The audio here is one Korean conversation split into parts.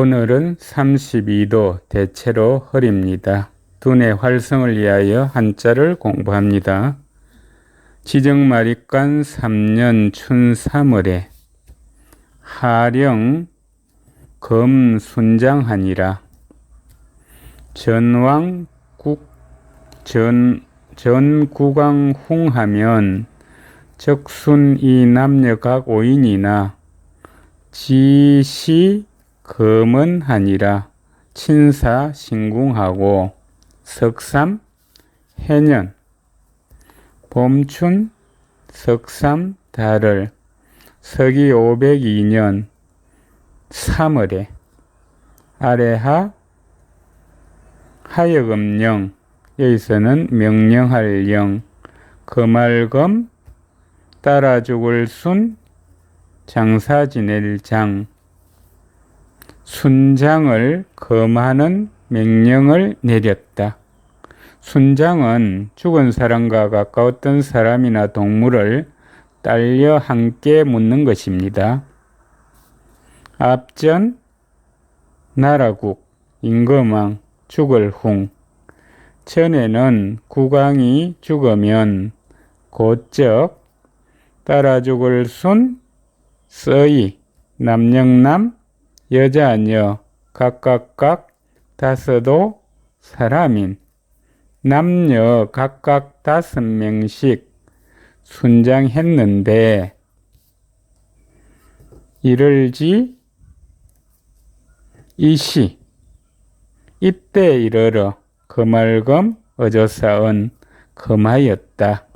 오늘은 32도 대체로 흐립니다. 두뇌 활성을 위하여 한자를 공부합니다. 지정마립간 3년 춘 3월에 하령 검순장하니라 전왕 국전 전국왕 홍하면 적순 이 남녀 각 오인이나 지시 검은하니라 친사 신궁하고 석삼 해년. 봄춘 석삼 달을 서기 502년 3월에 아래하 하여금령 여기서는 명령할 령. 금알금 따라 죽을 순 장사 지낼 장 순장을 금하는 명령을 내렸다. 순장은 죽은 사람과 가까웠던 사람이나 동물을 딸려 함께 묻는 것입니다. 앞전 나라국 임금왕 죽을 훈 전에는 국왕이 죽으면 곧적 따라 죽을 순 서이 남영남 여자녀 각각각 다섯도 사람인. 남녀 각각 다섯 명씩 순장했는데 이를지? 이시 이때 이르러 금알금 어조사은 금하였다.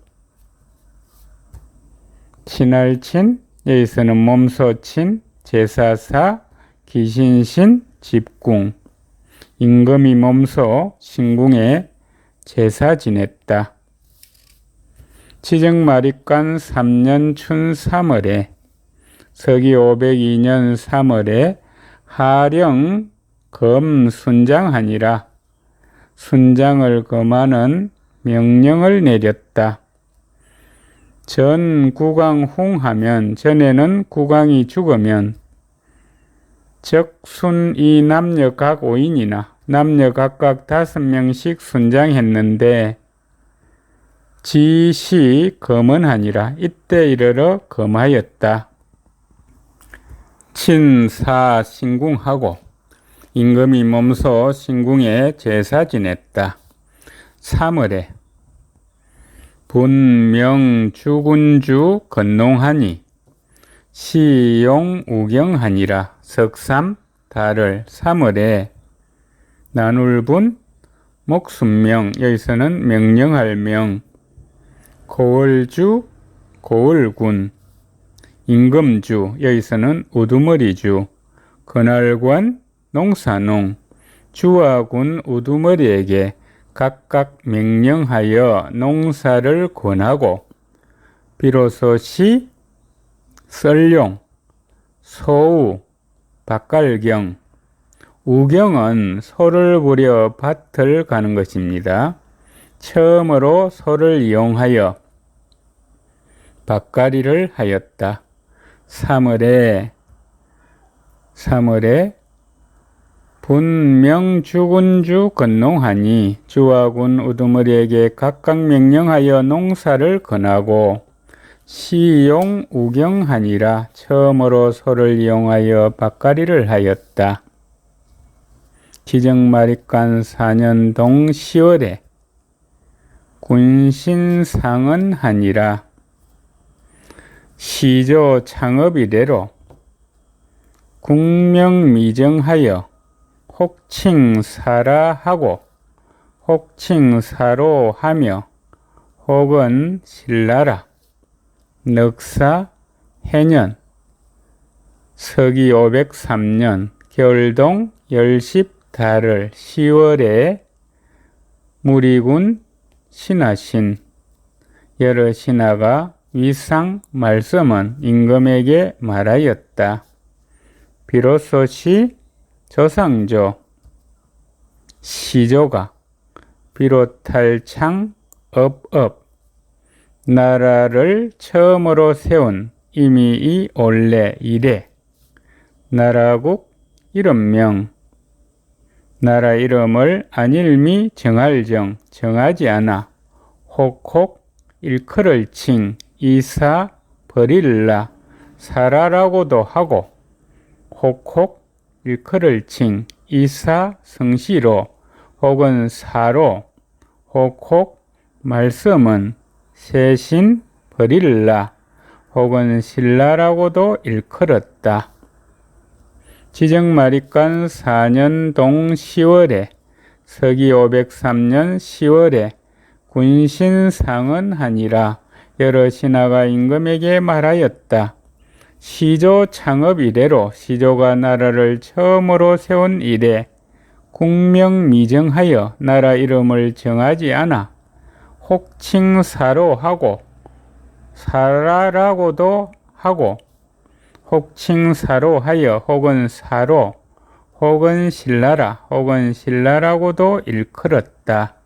친할친 여기서는 몸소친 제사사 기신신 집궁 임금이 몸소 신궁에 제사 지냈다. 치정마립간 3년 춘 3월에 서기 502년 3월에 하령 검 순장하니라 순장을 검하는 명령을 내렸다. 전 국왕 홍하면 전에는 국왕이 죽으면 적순 이 남녀 각 오인이나 남녀 각각 다섯 명씩 순장했는데 지시 검은하니라 이때 이르러 검하였다. 친사 신궁하고 임금이 몸소 신궁에 제사 지냈다. 3월에 분명 주군주 건농하니 시용 우경하니라 석삼 달을 3월에 나눌분 목순명 여기서는 명령할 명 고월주 고월군 임금주 여기서는 우두머리주 건할관 농사농 주와군 우두머리에게 각각 명령하여 농사를 권하고 비로소 시 썰룡 소우 박갈경 우경은 소를 부려 밭을 가는 것입니다. 처음으로 소를 이용하여 밭가리를 하였다. 3월에 3월에 분명 주군주 건농하니 주와군 우두머리에게 각각 명령하여 농사를 건하고 시용 우경하니라 처음으로 소를 이용하여 밭가리를 하였다. 기정마립간 4년 동 10월에 군신상은 하니라 시조 창업 이래로 국명미정하여 혹칭사라 하고 혹칭사로 하며 혹은 신라라 넉사 해년 서기 503년 겨울동 열십 달을 10월에 무리군 신하신 여러 신하가 위상 말씀은 임금에게 말하였다. 비로소 시 조상조 시조가 비롯할 창 업업 나라를 처음으로 세운 이미 이 원래 이래. 나라국 이름명. 나라 이름을 안일미 정할정 정하지 않아 혹혹 일컬을 칭 이사 버릴라 사라라고도 하고 혹혹 일컬을 칭 이사 성시로 혹은 사로 혹혹 말씀은 세신 버릴라 혹은 신라라고도 일컬었다. 지정마리간 4년 동 10월에 서기 503년 10월에 군신상은 하니라 여러 신하가 임금에게 말하였다. 시조 창업 이래로 시조가 나라를 처음으로 세운 이래 국명 미정하여 나라 이름을 정하지 않아 혹칭사로 하고 사라라고도 하고 혹칭사로 하여 혹은 사로 혹은 신라라 혹은 신라라고도 일컬었다.